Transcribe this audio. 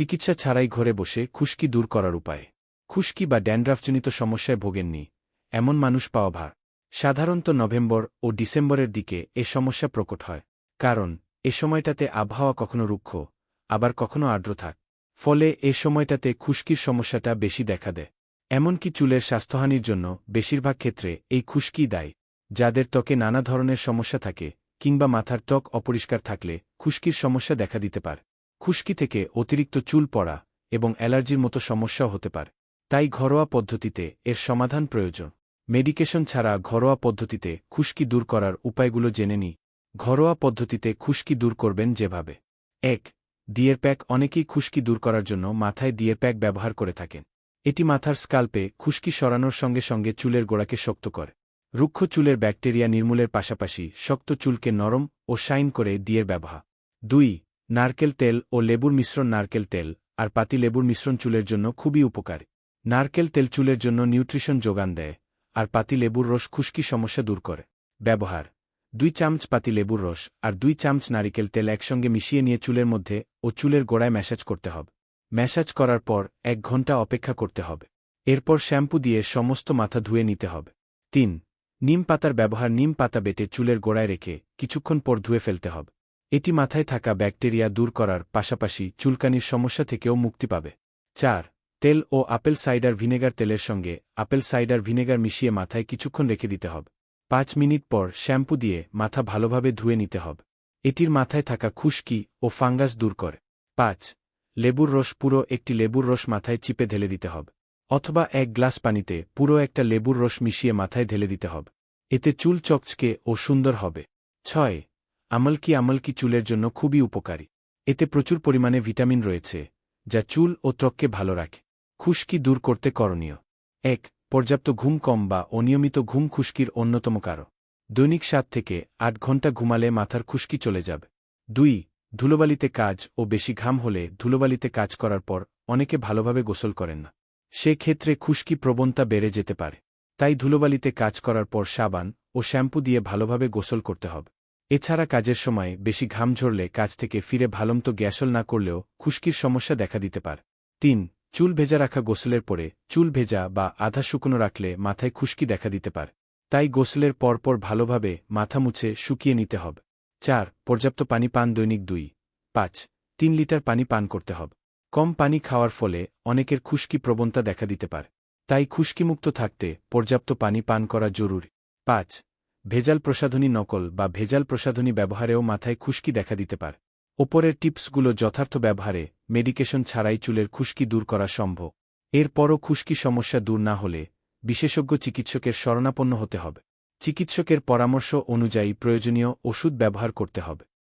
চিকিৎসা ছাড়াই ঘরে বসে খুশকি দূর করার উপায়। খুশকি বা ড্যান্ড্রাফজনিত সমস্যায় ভোগেননি, এমন মানুষ পাওয়া ভার। সাধারণত নভেম্বর ও ডিসেম্বরের দিকে এ সমস্যা প্রকট হয়, কারণ এ সময়টাতে আবহাওয়া কখনো রুক্ষ, আবার কখনো আর্দ্র থাক। ফলে এ সময়টাতে খুশকির সমস্যাটা বেশি দেখা দেয়। এমনকি চুলের স্বাস্থ্যহানির জন্য বেশিরভাগ ক্ষেত্রে এই খুশকি দায়ী, যাদের ত্বকে নানা ধরনের সমস্যা থাকে কিংবা মাথার ত্বক অপরিষ্কার থাকলে খুশকির সমস্যা দেখা দিতে পারে। খুশকি থেকে অতিরিক্ত চুল পড়া এবং অ্যালার্জির মতো সমস্যাও হতে পারে। তাই ঘরোয়া পদ্ধতিতে এর সমাধান প্রয়োজন। মেডিকেশন ছাড়া ঘরোয়া পদ্ধতিতে খুশকি দূর করার উপায়গুলো জেনে নিই। ঘরোয়া পদ্ধতিতে খুশকি দূর করবেন যেভাবে। এক, দিয়ের প্যাক অনেকেই খুশকি দূর করার জন্য মাথায় দিয়ের প্যাক ব্যবহার করে থাকেন। এটি মাথার স্কাল্পে খুশকি সরানোর সঙ্গে সঙ্গে চুলের গোড়াকে শক্ত করে। রুক্ষ চুলের ব্যাকটেরিয়া নির্মূলের পাশাপাশি শক্ত চুলকে নরম ও শাইন করে দিয়ের ব্যবহার। দুই নারকেল তেল ও লেবুর মিশ্রণ নারকেল তেল আর পাতি লেবুর মিশ্রণ চুলের জন্য খুবই উপকারী। নারকেল তেল চুলের জন্য নিউট্রিশন যোগান দেয় আর পাতি লেবুর রস খুশকি সমস্যা দূর করে। ব্যবহার। দুই চামচ পাতি লেবুর রস আর দুই চামচ নারিকেল তেল একসঙ্গে মিশিয়ে নিয়ে চুলের মধ্যে ও চুলের গোড়ায় ম্যাসাজ করতে হবে। ম্যাসাজ করার পর এক ঘণ্টা অপেক্ষা করতে হবে। এরপর শ্যাম্পু দিয়ে সমস্ত মাথা ধুয়ে নিতে হবে। তিন, নিম পাতার ব্যবহার নিম পাতা বেটে চুলের গোড়ায় রেখে কিছুক্ষণ পর ধুয়ে ফেলতে হবে। এটি মাথায় থাকা ব্যাকটেরিয়া দূর করার পাশাপাশি চুলকানির সমস্যা থেকেও মুক্তি পাবে। চার, তেল ও আপেল সাইডার ভিনেগার তেলের সঙ্গে আপেল সাইডার ভিনেগার মিশিয়ে মাথায় কিছুক্ষণ রেখে দিতে হবে। পাঁচ মিনিট পর শ্যাম্পু দিয়ে মাথা ভালোভাবে ধুয়ে নিতে হবে। এটির মাথায় থাকা খুশকি ও ফাঙ্গাস দূর করে। পাঁচ, লেবুর রস পুরো একটি লেবুর রস মাথায় চিপে ঢেলে দিতে হবে অথবা এক গ্লাস পানিতে পুরো একটা লেবুর রস মিশিয়ে মাথায় ঢেলে দিতে হবে। এতে চুল চকচকে ও সুন্দর হবে। ছয় আমলকি আমলকি চুলের জন্য খুবই উপকারী। এতে প্রচুর পরিমাণে ভিটামিন রয়েছে, যা চুল ও ত্বককে ভালো রাখে। খুশকি দূর করতে করণীয়। এক, পর্যাপ্ত ঘুম কম বা অনিয়মিত ঘুম খুশকির অন্যতম কারণ। দৈনিক সাত থেকে আট ঘণ্টা ঘুমালে মাথার খুশকি চলে যাবে। দুই, ধুলোবালিতে কাজ ও বেশি ঘাম হলে ধুলোবালিতে কাজ করার পর অনেকে ভালোভাবে গোসল করেন না। সে ক্ষেত্রে খুশকি প্রবণতা বেড়ে যেতে পারে। তাই ধুলোবালিতে কাজ করার পর সাবান ও শ্যাম্পু দিয়ে ভালোভাবে গোসল করতে হবে। এছাড়া কাজের সময় বেশি ঘাম ঝরলে কাজ থেকে ফিরে ভালমতো গ্যাসল না করলেও খুশকির সমস্যা দেখা দিতে পার। তিন, চুল ভেজা রাখা গোসলের পরে চুল ভেজা বা আধা শুকনো রাখলে মাথায় খুশকি দেখা দিতে পার। তাই গোসলের পরপর ভালোভাবে মাথা মুছে শুকিয়ে নিতে হবে। চার, পর্যাপ্ত পানি পান দৈনিক দুই। পাঁচ, তিন লিটার পানি পান করতে হবে। কম পানি খাওয়ার ফলে অনেকের খুশকি প্রবণতা দেখা দিতে পারে। তাই খুশকিমুক্ত থাকতে পর্যাপ্ত পানি পান করা জরুরি। পাঁচ ভেজাল প্রসাধনী নকল বা ভেজাল প্রসাধনী ব্যবহারেও মাথায় খুশকি দেখা দিতে পারে। ওপরের টিপসগুলো যথার্থ ব্যবহারে, মেডিকেশন ছাড়াই চুলের খুশকি দূর করা সম্ভব। এরপরও খুশকি সমস্যা দূর না হলে, বিশেষজ্ঞ চিকিৎসকের শরণাপন্ন হতে হবে। চিকিৎসকের পরামর্শ অনুযায়ী প্রয়োজনীয় ওষুধ ব্যবহার করতে হবে।